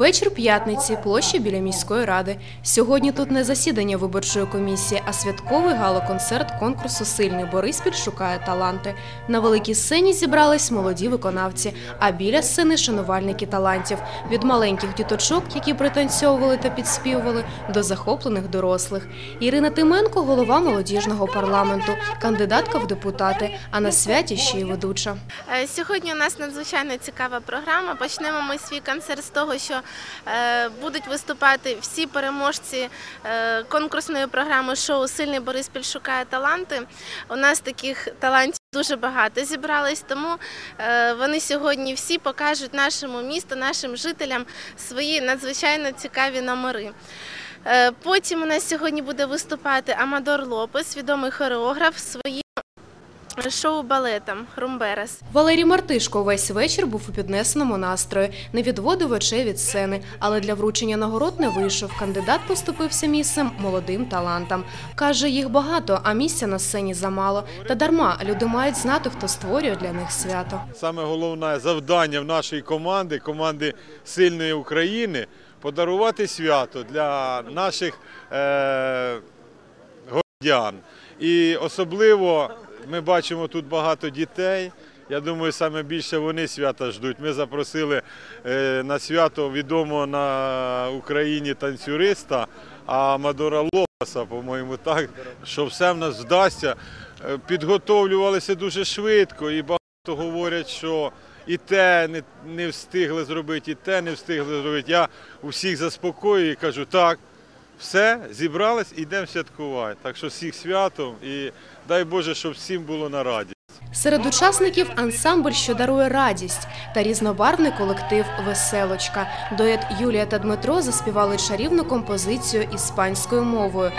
Вечір п'ятниці, площа біля міської ради. Сьогодні тут не засідання виборчої комісії, а святковий галоконцерт конкурсу Сильний Бориспіль шукає таланти. На великій сцені зібрались молоді виконавці, а біля сцени шанувальники талантів від маленьких діточок, які пританцьовували та підспівували, до захоплених дорослих. Ірина Тименко, голова молодіжного парламенту, кандидатка в депутати, а на святі ще й ведуча. Е, Сьогодні у нас надзвичайно цікава програма. Почнемо ми свій концерт з того, що будуть виступати всі переможці е, конкурсної програми шоу Сильний Бориспіль шукає таланти. У нас таких талантів дуже багато зібрались, тому е, вони сьогодні всі покажуть нашому місту, нашим жителям свої надзвичайно цікаві номери. Е, Потім у нас сьогодні буде виступати Амадор Лопес, відомий хореограф, своїм шоу балетом Румберес. Валерій Мартишко весь вечір був у піднесеному настрої, не відводив очей від сцени, але для вручення нагород не вийшов. Кандидат поступився місцем молодим талантам. Каже, їх багато, а місця на сцені замало. Та дарма люди мають знати, хто створює для них свято. Саме головне завдання в нашої команди, команди сильної України, подарувати свято для наших е, городян. І особливо ми бачимо тут багато дітей. Я думаю, саме більше вони свята ждуть. Ми запросили е, на свято відомого на Україні танцюриста Амадора Лопаса, по-моєму, так, що все в нас вдасться. Е, Підготовлювалися дуже швидко і багато говорять, що і те не встигли зробити, і те не встигли зробити. Я усіх заспокоюю і кажу, так, все, зібрались, йдемо святкувати. Так що всіх святом і дай Боже, щоб всім було на раді. Серед учасників ансамбль, що дарує радість, та різнобарвний колектив Веселочка. Дует Юлія та Дмитро заспівали чарівну композицію іспанською мовою.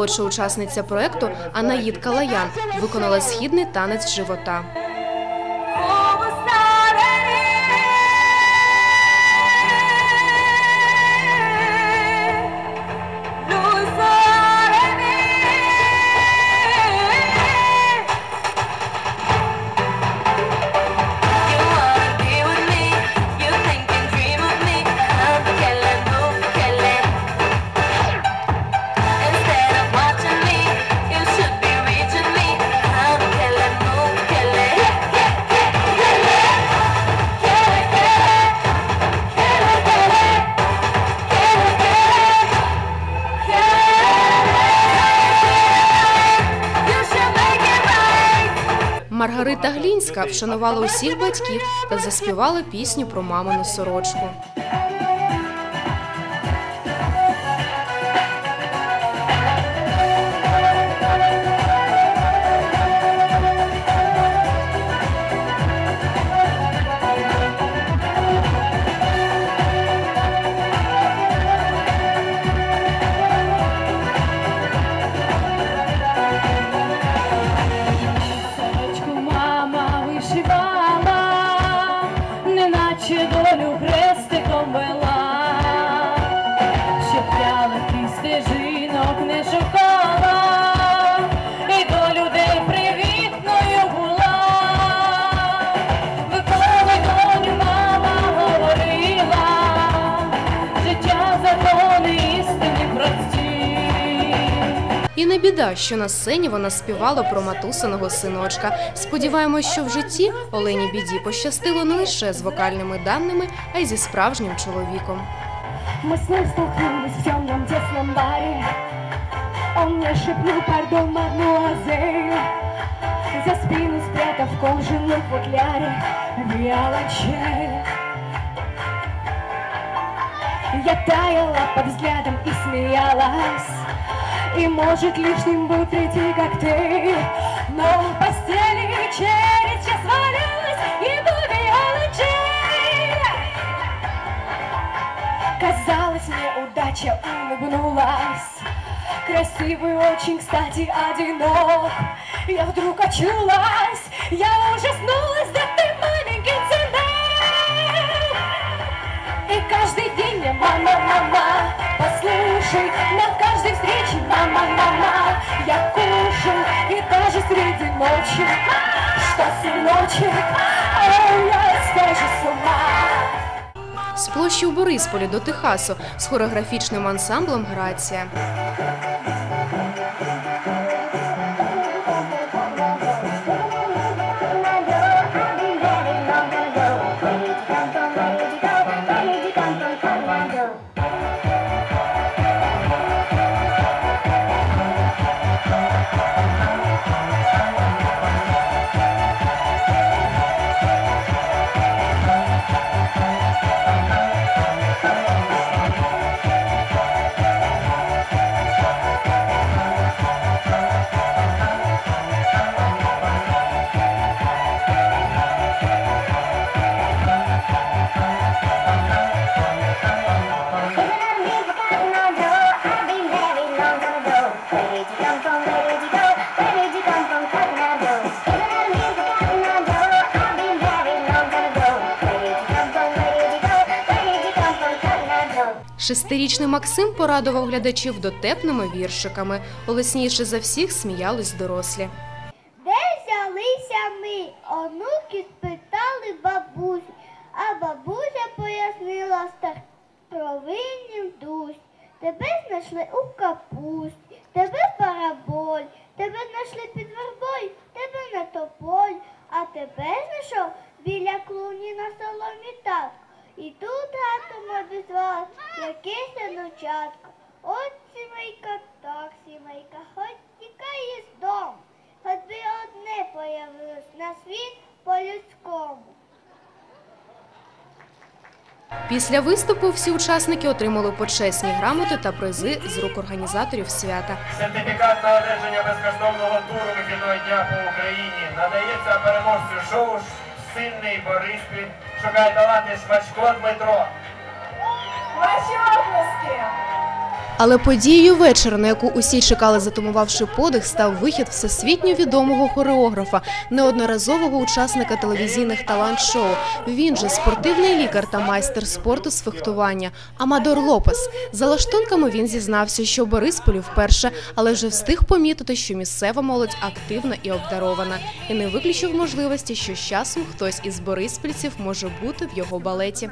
Наймолодша учасниця проекту Анаїд Калаян виконала східний танець живота. Маргарита Глінська вшанувала усіх батьків та заспівала пісню про мамину сорочку. І не біда, що на сцені вона співала про матусиного синочка. Сподіваємось, що в житті Олені Біді пощастило не лише з вокальними даними, а й зі справжнім чоловіком. Мы с ним столкнулись в темном тесном баре Он мне шепнул, пардон, мадмуазель спину спрятав кожаном футляре виолончель. Я таяла под взглядом и смеялась И может лишним был третий коктейль Но в постели через час валялась Ему виолончель Казалось мне, удача улыбнулась. Красивый, очень, кстати, одинок. Я вдруг очнулась Я ужаснулась, да ты маленький централ И каждый день мне мама, площі у Борисполі до Техасу з хореографічним ансамблем Грація. Шестирічний Максим порадував глядачів дотепними віршиками. Голосніше за всіх сміялись дорослі. Де взялися ми? Онуки спитали бабусь, а бабуся пояснила старовиннім дусь. Тебе знайшли у капусті, тебе параболь, тебе знайшли під Після виступу всі учасники отримали почесні грамоти та призи з рук організаторів свята. Сертифікат на одержання безкоштовного туру вихідного дня по Україні надається переможцю шоу Сильний Бориспіль. Шукає таланти Швачко Дмитро. Ваші оплески! Але подією вечора, на яку усі чекали, затумувавши подих, став вихід всесвітньо відомого хореографа, неодноразового учасника телевізійних талант-шоу. Він же спортивний лікар та майстер спорту з фехтування Амадор Лопес. За лаштунками він зізнався, що в Борисполі вперше, але вже встиг помітити, що місцева молодь активна і обдарована, і не виключив можливості, що з часом хтось із бориспільців може бути в його балеті.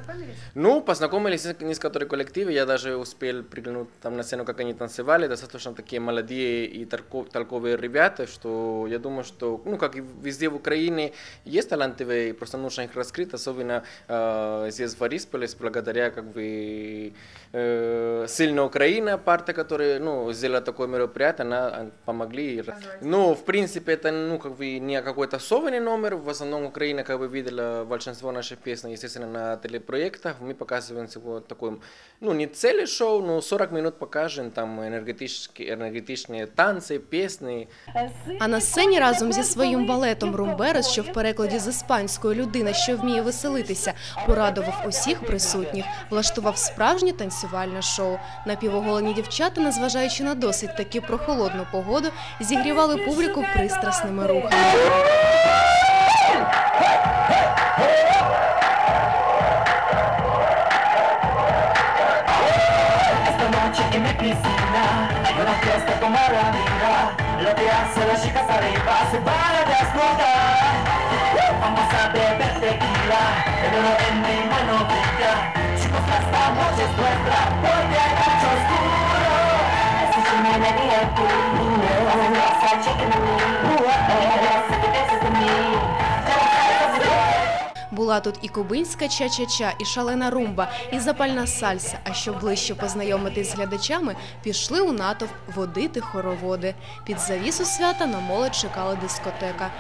Ну, познакомились с некоторые коллективы, я даже успел приглянуть там на сцену, как они танцевали, достаточно такие молодые и толко- толковые ребята, что я думаю, что, ну, как и везде в Украине, есть талантливые, просто нужно их раскрыть, особенно э, здесь в Борисполе, благодаря, как бы, э, «Сильная Украина», парта, которая, ну, сделала такое мероприятие, она а, помогли. Ну, в принципе, это, ну, как бы, не какой-то особенный номер, в основном Украина, как бы, видела большинство наших песен, естественно, на телепроектах, мы показываем всего такой, ну, не целый шоу, но 40 минут покажем, там, энергетические, энергетичные танцы, песни, А на сцені разом зі своїм балетом Румберес, що в перекладі з іспанської людина, що вміє веселитися, порадував усіх присутніх, влаштував справжнє танцювальне шоу. Напівоголені дівчата, незважаючи на досить таки прохолодну погоду, зігрівали публіку пристрасними рухами. Noche que me piscina, una fiesta con maravilla. Lo que hace la chica arriba se van a desnudar. Vamos a beber tequila, el oro en mi mano brilla. Chicos, esta noche es nuestra, porque hay mucho oscuro. Esta es una alegría pura. Esa chica en mí, esa que piensas de mí. Була тут і кубинська ча-ча-ча, і шалена румба, і запальна сальса. А щоб ближче познайомитись з глядачами, пішли у натовп водити хороводи. Під завісу свята на молодь чекала дискотека.